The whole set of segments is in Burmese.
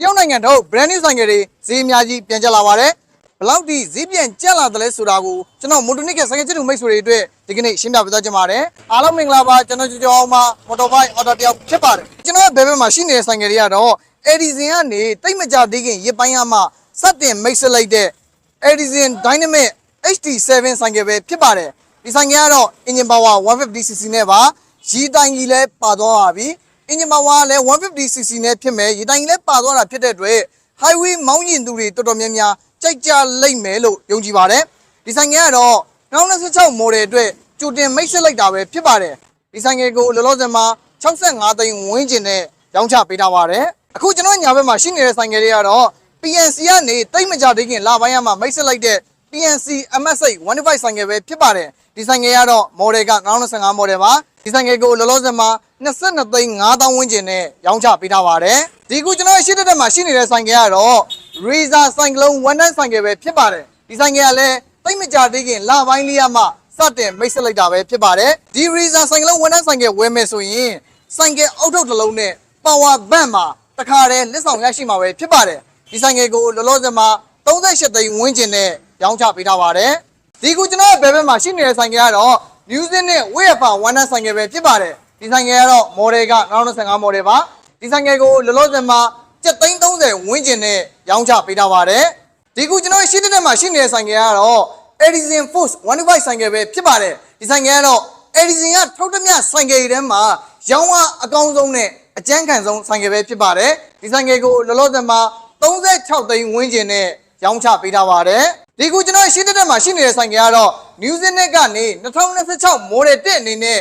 တရုတ်နိုင်ငံထုတ် brand new ဆိုင်ကယ်တွေဈေးအများကြီးပြန်ကျလာပါတယ်ဘယ်လောက်ထိဈေးပြန်ကျလာတယ်လဲဆိုတာကိုကျွန်တော်မိုတိုနစ်ကဆိုင်ကယ်ချစ်သူမိတ်ဆွေတွေအတွက်ဒီကနေ့ရှင်းပြပေးသွားချင်ပါတယ်အားလုံးမင်္ဂလာပါကျွန်တော်ကျော်ကျော်အောင်ပါမော်တော်ဘိုက်အော်တိုတယောက်ဖြစ်ပါတယ်ကျွန်တော်ရဲ့ဘယ်ဘက်မှာရှိနေတဲ့ဆိုင်ကယ်တွေကတော့ Edison ကနေတိတ်မကြသေးခင်ရစ်ပိုင်းရမှစတင်မိတ်ဆက်လိုက်တဲ့ Edison Dynamic HD7 ဆိုင်ကယ်ပဲဖြစ်ပါတယ်ဒီဆိုင်ကယ်ကတော့ engine power 150cc နဲ့ပါရီတိုင်ကြီးလည်းပါသွားပါပြီ engine power လည်း 150cc နဲ့ဖြစ်မယ်ရီတိုင်ကြီးလည်းပါသွားတာဖြစ်တဲ့အတွက် highway မောင်းရင်သူတွေတော်တော်များများကြိုက်ကြလိမ့်မယ်လို့ယုံကြည်ပါတယ်ဒီဆိုင်ကယ်ကတော့2016 model အတွက်ကြိုတင်မိတ်ဆက်လိုက်တာပဲဖြစ်ပါတယ်ဒီဆိုင်ကယ်ကိုလောလောဆယ်မှာ65သိန်းဝန်းကျင်နဲ့ရောင်းချပေးထားပါတယ်အခုကျွန်တော်ညာဘက်မှာရှိနေတဲ့ဆိုင်ကယ်တွေကတော့ PNC ကနေတိတ်မကြသေးခင်လပိုင်းရမှာမိတ်ဆက်လိုက်တဲ့ PNC MS8 125ဆိုင်ကယ်ပဲဖြစ်ပါတယ်ဒီဆိုင်ကယ်ကတော့ model က2025 model ပါဒီဆိုင်ကယ်ကိုလောလောဆယ်မှာ 22သိန်း5000ဝန်းကျင်နဲ့ရောင်းချပေးထားပါတယ်ဒီခုကျွန်တော်ရဲ့ရှေ့တက်တက်မှာရှိနေတဲ့ဆိုင်ကယ်ကတော့ Razer Cyclone 110ဆိုင်ကယ်ပဲဖြစ်ပါတယ်ဒီဆိုင်ကယ်ကလည်းတိတ်မကြသေးခင်လပိုင်းလေးရမှစတင်မိတ်ဆက်လိုက်တာပဲဖြစ်ပါတယ်ဒီ Razer Cyclone 110ဆိုင်ကယ်ဝယ်မယ်ဆိုရင်ဆိုင်ကယ်အောက်ထုတ်တစ်လုံးနဲ့ power bank မှာတခါတည်းလက်ဆောင်ရရှိမှာပဲဖြစ်ပါတယ်ဒီဆိုင်ကယ်ကိုလောလောဆယ်မှာ38သိန်းဝန်းကျင်နဲ့ရောင်းချပေးထားပါတယ်ဒီခုကျွန်တော်ရဲ့ဘယ်ဘက်မှာရှိနေတဲ့ဆိုင်ကယ်ကတော့ New Zealand နဲ့ Wafer 110ဆိုင်ကယ်ပဲဖြစ်ပါတယ် ဒီဆိုင်ကယ်ကတော့ model က2025 model ပါဒီဆိုင်ကယ်ကိုလောလောဆယ်မှာ730ဝန်းကျင်နဲ့ရောင်းချပေးထားပါတယ်ဒီခုကျွန်တော်ရဲ့ရှိတဲ့မှာရှိနေတဲ့ဆိုင်ကယ်ကတော့ Edison Force 125ဆိုင်ကယ်ပဲဖြစ်ပါတယ်ဒီဆိုင်ကယ်ကတော့ Edison ကထုတ်သမျှဆိုင်ကယ်တွေထဲမှာရောင်းအားအကောင်းဆုံးနဲ့အကျန်းခံဆုံးဆိုင်ကယ်ပဲဖြစ်ပါတယ်ဒီဆိုင်ကယ်ကိုလောလောဆယ်မှာ36သိန်းဝန်းကျင်နဲ့ရောင်းချပေးထားပါတယ်ဒီခုကျွန်တော်ရှင်းတဲ့မှာရှိနေတဲ့ဆိုင်ကယ်ကတော့ New Zealand ကနေ2026 model 1အနေနဲ့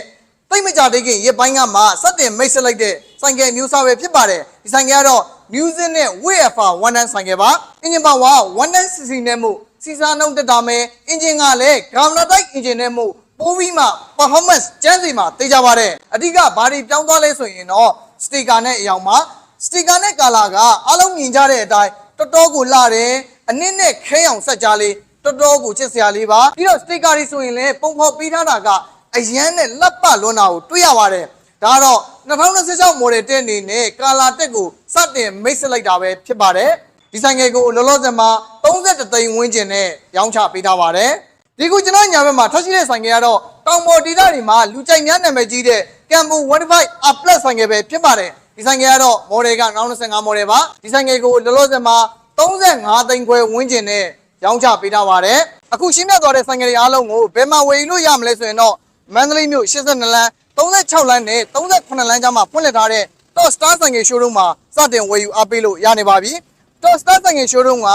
တိတ်မကြသေးခင်ရပိုင်းကမှစတင်မိတ်ဆက်လိုက်တဲ့ဆိုင်ကယ်မျိုးစားပဲဖြစ်ပါတယ်ဒီဆိုင်ကယ်ကတော့ New Zealand နဲ့ Wafer 110ဆိုင်ကယ်ပါ engine power 110cc နဲ့မှုစီစာနှုန်းတက်တာမယ်အင်ဂျင်ကလည်း Gamma type engine နဲ့မှုပိုးပြီးမှ performance ကျန်းစီမှာသိကြပါတယ်အဓိကဘာတွေပြောင်းသွားလဲဆိုရင်တော့ sticker နဲ့အရောင်မှာ sticker နဲ့ color ကအားလုံးမြင်ကြတဲ့အတိုင်းတော်တော်ကိုလှတယ်အနည်းနဲ့ခဲအောင်ဆက်ကြားလေးတော်တော်ကိုချစ်စရာလေးပါပြီးတော့ sticker တွေဆိုရင်လည်းပုံဖော်ပေးထားတာက အရန်နဲ့လက်ပလွန်းတာကိုတွေ့ရပါတယ်ဒါကတော့2026 model တက်အနေနဲ့ color တက်ကိုစတင်မိတ်ဆက်လိုက်တာပဲဖြစ်ပါတယ်ဒီဆိုင်ငယ်ကိုလောလောဆယ်မှာ31သိန်းဝန်းကျင်နဲ့ရောင်းချပေးထားပါတယ်ဒီခုကျွန်တော်ညာဘက်မှာထွက်ရှိတဲ့ဆိုင်ငယ်ကတော့တောင်ပေါ်ဒေသတွေမှာလူကြိုက်များနာမည်ကြီးတဲ့ Cambo 125 A Plus ဆိုင်ငယ်ပဲဖြစ်ပါတယ်ဒီဆိုင်ငယ်ကတော့ model က2025 model ပါဒီဆိုင်ငယ်ကိုလောလောဆယ်မှာ35သိန်းခွဲဝန်းကျင်နဲ့ရောင်းချပေးထားပါတယ်အခုရှင်းပြသွားတဲ့ဆိုင်ငယ်တွေအားလုံးကိုဘယ်မှာဝယ်ယူလို့ရမလဲဆိုရင်တော့ မန္တလေးမြို့82လမ်း36လမ်းနဲ့38လမ်းကြားမှာဖွင့်လှစ်ထားတဲ့ Top Star ဆိုင်ငယ် showroom မှာစတင်ဝယ်ယူအားပေးလို့ရနေပါပြီ Top Star ဆိုင်ငယ် showroom က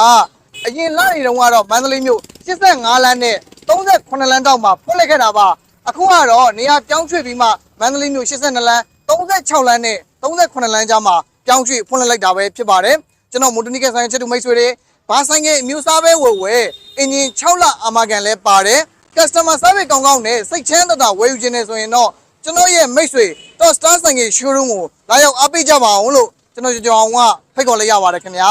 အရင်လတွေတုန်းကတော့မန္တလေးမြို့85လမ်းနဲ့38လမ်းတောက်မှာဖွင့်လှစ်ခဲ့တာပါအခုကတော့နေရာပြောင်းရွှေ့ပြီးမှမန္တလေးမြို့82လမ်း36လမ်းနဲ့38လမ်းကြားမှာပြောင်းရွှေ့ဖွင့်လှစ်လိုက်တာပဲဖြစ်ပါတယ်ကျွန်တော်မိုတိုနီကဆိုင်ချစ်သူမိတ်ဆွေတွေဘာဆိုင်ငယ်အမျိုးအစားပဲဝယ်ဝယ်အင်ဂျင်6လအာမခံလဲပါတယ် customer service ကောင်းကောင်းနဲ့စိတ်ချမ်းသာသာဝယ်ယူခြင်းနဲ့ဆိုရင်တော့ကျွန်တော်ရဲ့မိတ်ဆွေ Top Star ဆိုင်ငယ် showroom ကိုလာရောက်အားပေးကြပါအောင်လို့ကျွန်တော်ကြောင်အောင်ကဖိတ်ခေါ်လိုက်ရပါတယ်ခင်ဗျာ